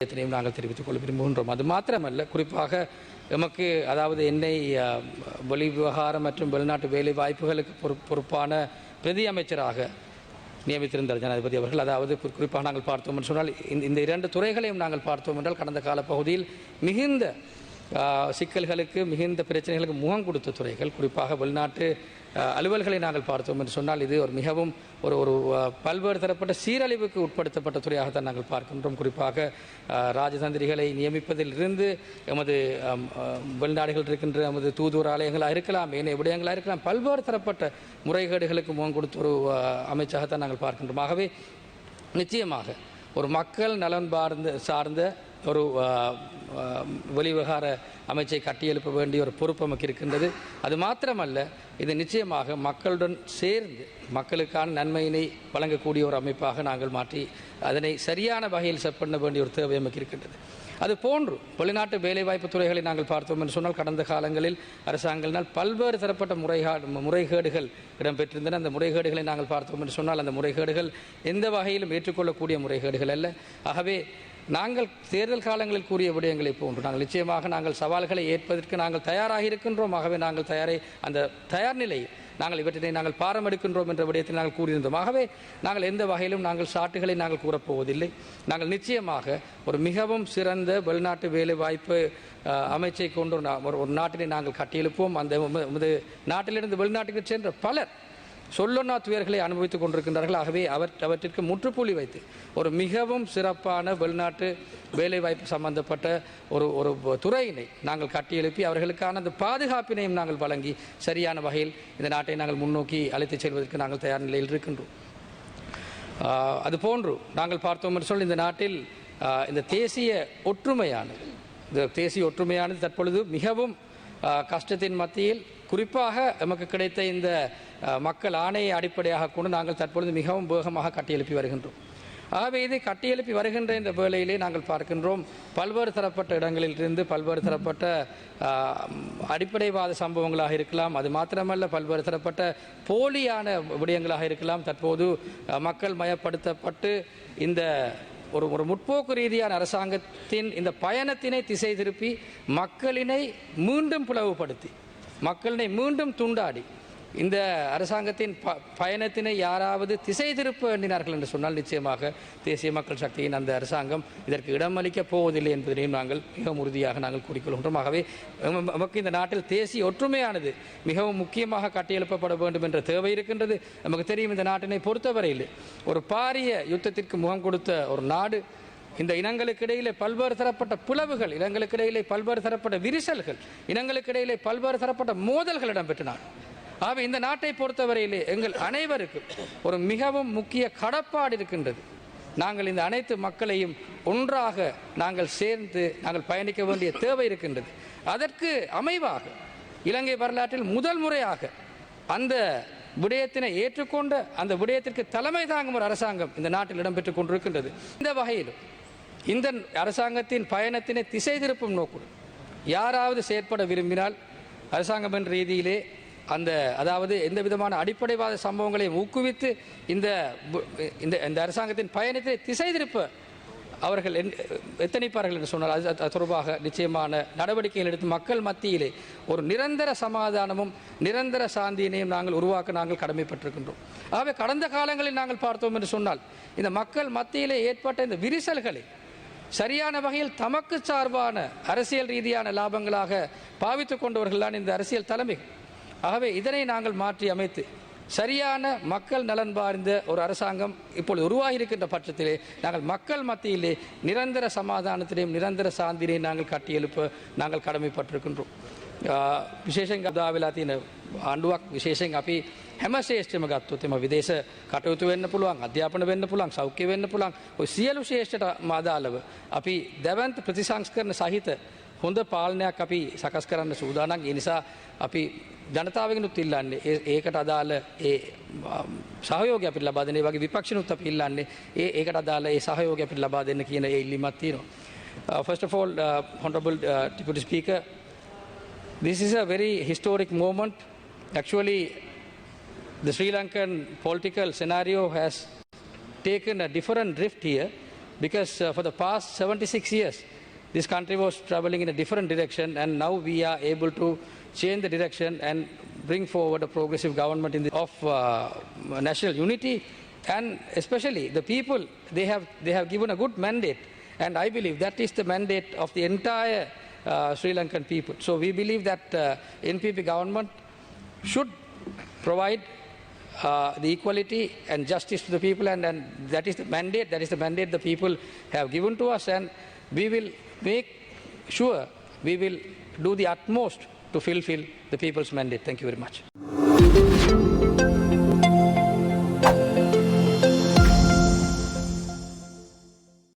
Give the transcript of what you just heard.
எத்தனையும் நாங்கள் தெரிவித்துக் கொள்ள விரும்புகின்றோம் அது மாத்திரமல்ல குறிப்பாக எமக்கு அதாவது எண்ணெய் வெளி விவகாரம் மற்றும் வெளிநாட்டு வேலை வாய்ப்புகளுக்கு பொறுப்பான பிரதி அமைச்சராக நியமித்திருந்தார் ஜனாதிபதி அவர்கள். அதாவது குறி- குறிப்பாக நாங்கள் பார்த்தோம் என்று சொன்னால் இந்த இரண்டு துறைகளையும் நாங்கள் பார்த்தோம் என்றால் கடந்த கால பகுதியில் மிகுந்த சிக்கல்களுக்கு மிகுந்த பிரச்சனைகளுக்கு முகம் கொடுத்த துறைகள் குறிப்பாக வெளிநாட்டு அலுவல்களை நாங்கள் பார்த்தோம் என்று சொன்னால் இது ஒரு மிகவும் ஒரு ஒரு பல்வேறு தரப்பட்ட சீரழிவுக்கு உட்படுத்தப்பட்ட துறையாகத்தான் நாங்கள் பார்க்கின்றோம். குறிப்பாக ராஜதந்திரிகளை நியமிப்பதில் இருந்து எமது வெளிநாடுகள் இருக்கின்ற எமது தூதுவர் ஆலயங்களாக இருக்கலாம் ஏனைய விடயங்களாக இருக்கலாம் பல்வேறு தரப்பட்ட முறைகேடுகளுக்கு முகம் கொடுத்த ஒரு அமைச்சாகத்தான் நாங்கள் பார்க்கின்றோம். ஆகவே நிச்சயமாக ஒரு மக்கள் நலன் பார்ந்த சார்ந்த ஒரு வெளிவிவகார அமைச்சை கட்டியெழுப்ப வேண்டிய ஒரு பொறுப்பு நமக்கு இருக்கின்றது. அது மாத்திரமல்ல இது நிச்சயமாக மக்களுடன் சேர்ந்து மக்களுக்கான நன்மையினை வழங்கக்கூடிய ஒரு அமைப்பாக நாங்கள் மாற்றி அதனை சரியான வகையில் செட் பண்ண வேண்டிய ஒரு தேவை நமக்கு இருக்கின்றது. அது போன்று வெளிநாட்டு வேலைவாய்ப்பு துறைகளை நாங்கள் பார்த்தோம் என்று சொன்னால் கடந்த காலங்களில் அரசாங்கங்களினால் பல்வேறு தரப்பட்ட முறைகேடு முறைகேடுகள் இடம்பெற்றிருந்தன. அந்த முறைகேடுகளை நாங்கள் பார்த்தோம் என்று சொன்னால் அந்த முறைகேடுகள் எந்த வகையிலும் ஏற்றுக்கொள்ளக்கூடிய முறைகேடுகள் அல்ல. ஆகவே நாங்கள் தேர்தல் காலங்களில் கூறிய விடயங்களை போன்று நாங்கள் நிச்சயமாக நாங்கள் சவால்களை ஏற்பதற்கு நாங்கள் தயாராக இருக்கின்றோம். ஆகவே நாங்கள் தயாரை அந்த தயார் நிலை நாங்கள் இவற்றினை நாங்கள் பாரம் எடுக்கின்றோம் என்ற விடயத்தில் நாங்கள் கூறியிருந்தோம். ஆகவே நாங்கள் எந்த வகையிலும் நாங்கள் சாட்டுகளை நாங்கள் கூறப்போவதில்லை. நாங்கள் நிச்சயமாக ஒரு மிகவும் சிறந்த வெளிநாட்டு வேலை வாய்ப்பு அமைச்சை கொண்டு ஒரு ஒரு- நாட்டினை நாங்கள் கட்டியெழுப்போம் அந்த நாட்டிலிருந்து வெளிநாட்டுக்கு சென்ற பலர் சொல்லொன்னா துயர்களை அனுபவித்துக் கொண்டிருக்கின்றார்கள். ஆகவே அவர் அவற்றிற்கு முற்றுப்புள்ளி வைத்து ஒரு மிகவும் சிறப்பான வெளிநாட்டு வேலைவாய்ப்பு சம்பந்தப்பட்ட ஒரு ஒரு துறையினை நாங்கள் கட்டியெழுப்பி அவர்களுக்கான அந்த பாதுகாப்பினையும் நாங்கள் வழங்கி சரியான வகையில் இந்த நாட்டை நாங்கள் முன்னோக்கி அழைத்துச் செல்வதற்கு நாங்கள் தயார் நிலையில் இருக்கின்றோம். அது அதுபோன்று நாங்கள் பார்த்தோம் என்று சொல்லி இந்த நாட்டில் இந்த தேசிய ஒற்றுமையானது இந்த தேசிய ஒற்றுமையானது தற்பொழுது மிகவும் கஷ்டத்தின் மத்தியில் குறிப்பாக நமக்கு கிடைத்த இந்த மக்கள் ஆணையை அடிப்படையாக கொண்டு நாங்கள் தற்பொழுது மிகவும் வேகமாக கட்டியெழுப்பி வருகின்றோம். ஆகவே இதை கட்டியெழுப்பி வருகின்ற இந்த வேளையிலே நாங்கள் பார்க்கின்றோம் பல்வேறு தரப்பட்ட இடங்களிலிருந்து பல்வேறு தரப்பட்ட அடிப்படைவாத சம்பவங்களாக இருக்கலாம் அது மாத்திரமல்ல பல்வேறு தரப்பட்ட போலியான விடயங்களாக இருக்கலாம். தற்போது மக்கள் மயப்படுத்தப்பட்டு இந்த ஒரு ஒரு முற்போக்கு ரீதியான அரசாங்கத்தின் இந்த பயணத்தினை திசை திருப்பி மக்களினை மீண்டும் பிளவுபடுத்தி மக்களை மீண்டும் துண்டாடி இந்த அரசாங்கத்தின் ப பயணத்தினை யாராவது திசை திருப்ப எண்ணினார்கள் என்று சொன்னால் நிச்சயமாக தேசிய மக்கள் சக்தியின் அந்த அரசாங்கம் இதற்கு இடமளிக்கப் போவதில்லை என்பதனையும் நாங்கள் மிகவும் உறுதியாக நாங்கள் கூறிக்கொள்கின்றோம். ஆகவே நமக்கு இந்த நாட்டில் தேசிய ஒற்றுமையானது மிகவும் முக்கியமாக கட்டியெழுப்பப்பட வேண்டும் என்ற தேவை இருக்கின்றது. நமக்கு தெரியும் இந்த நாட்டினை பொறுத்தவரையில் ஒரு பாரிய யுத்தத்திற்கு முகம் கொடுத்த ஒரு நாடு இந்த இனங்களுக்கு இடையிலே பல்வேறு தரப்பட்ட பிளவுகள் இனங்களுக்கு இடையிலே பல்வேறு தரப்பட்ட விரிசல்கள் இனங்களுக்கு இடையிலே பல்வேறு தரப்பட்ட மோதல்கள் இடம்பெற்றன. ஆக இந்த நாட்டை பொறுத்தவரையிலே எங்கள் அனைவருக்கும் ஒரு மிகவும் முக்கிய கடப்பாடு இருக்கின்றது. நாங்கள் இந்த அனைத்து மக்களையும் ஒன்றாக நாங்கள் சேர்ந்து நாங்கள் பயணிக்க வேண்டிய தேவை இருக்கின்றது. அதற்கு அமைவாக இலங்கை வரலாற்றில் முதல் முறையாக அந்த விடயத்தினை ஏற்றுக்கொண்ட அந்த விடயத்திற்கு தலைமை தாங்கும் ஒரு அரசாங்கம் இந்த நாட்டில் இடம்பெற்றுக் கொண்டிருக்கின்றது. இந்த வகையிலும் இந்த அரசாங்கத்தின் பயணத்தினை திசை திருப்பும் நோக்குடன் யாராவது செயற்பட விரும்பினால் அரசாங்கம் என்ற ரீதியிலே அந்த அதாவது எந்த விதமான அடிப்படைவாத சம்பவங்களை ஊக்குவித்து இந்த இந்த இந்த அரசாங்கத்தின் பயணத்தை திசை திருப்ப அவர்கள் என்- எத்தனைப்பார்கள் என்று சொன்னால் அது அது தொடர்பாக நிச்சயமான நடவடிக்கைகள் எடுத்து மக்கள் மத்தியிலே ஒரு நிரந்தர சமாதானமும் நிரந்தர சாந்தியினையும் நாங்கள் உருவாக்க நாங்கள் கடமைப்பட்டிருக்கின்றோம். ஆகவே கடந்த காலங்களில் நாங்கள் பார்த்தோம் என்று சொன்னால் இந்த மக்கள் மத்தியிலே ஏற்பட்ட இந்த விரிசல்களை சரியான வகையில் தமக்கு சார்பான அரசியல் ரீதியான லாபங்களாக பாவித்துக் கொண்டவர்கள்தான் இந்த அரசியல் தலைமைகள் ஆகவே இதனை நாங்கள் மாற்றி அமைத்து சரியான மக்கள் நலன் பார்ந்த ஒரு அரசாங்கம் இப்பொழுது உருவாகி இருக்கின்ற பட்சத்திலே நாங்கள் மக்கள் மத்தியிலே நிரந்தர சமாதானத்தினையும் நிரந்தர சாந்தினையும் நாங்கள் கட்டியெழுப்ப நாங்கள் கடமைப்பட்டிருக்கின்றோம் ආ, විශේෂෙන් ගදා වෙලා තියෙන ආණ්ඩුවක් විශේෂෙන් අපි හැම ශේෂ්ත්‍රම ගත්තොත් එම විදේශ කටයුතු වෙන්න පුළුවන් අධ්‍යාපන වෙන්න පුළුවන් සෞඛ්‍ය වෙන්න පුළුවන් ඔය සියලු ශේෂ්ඨට මාදාලව අපි දැවන්ත ප්‍රතිසංස්කරණ සහිත හොඳ පාලනයක් අපි සකස් කරන්න සූදානම් ඒ නිසා අපි ජනතාවගෙනුත් ඉල්ලන්නේ ඒ- ඒකට අදාළ ඒ අම්, සහයෝගය අපිට ලබා දෙන ඒ වගේ විපක්ෂනුත් අපි ඉල්ලන්නේ ඒ ඒකට අදාළ ඒ සහයෝගය අපිට ලබා දෙන්න කියන ඒ ඉල්ලීමක් තියෙනවා. Uh, first of all, uh, Honorable uh, Deputy Speaker, This is a very historic moment. Actually, the Sri Lankan political scenario has taken a different drift here because uh, for the past 76 years, this country was traveling in a different direction, and now we are able to change the direction and bring forward a progressive government in the, of uh, national unity. And especially the people, they have, they have given a good mandate, and I believe that is the mandate of the entire uh, Sri Lankan people. So we believe that uh, NPP government should provide uh, the equality and justice to the people, and, and that is the mandate. That is the mandate the people have given to us, and we will make sure we will do the utmost to fulfill the people's mandate. Thank you very much.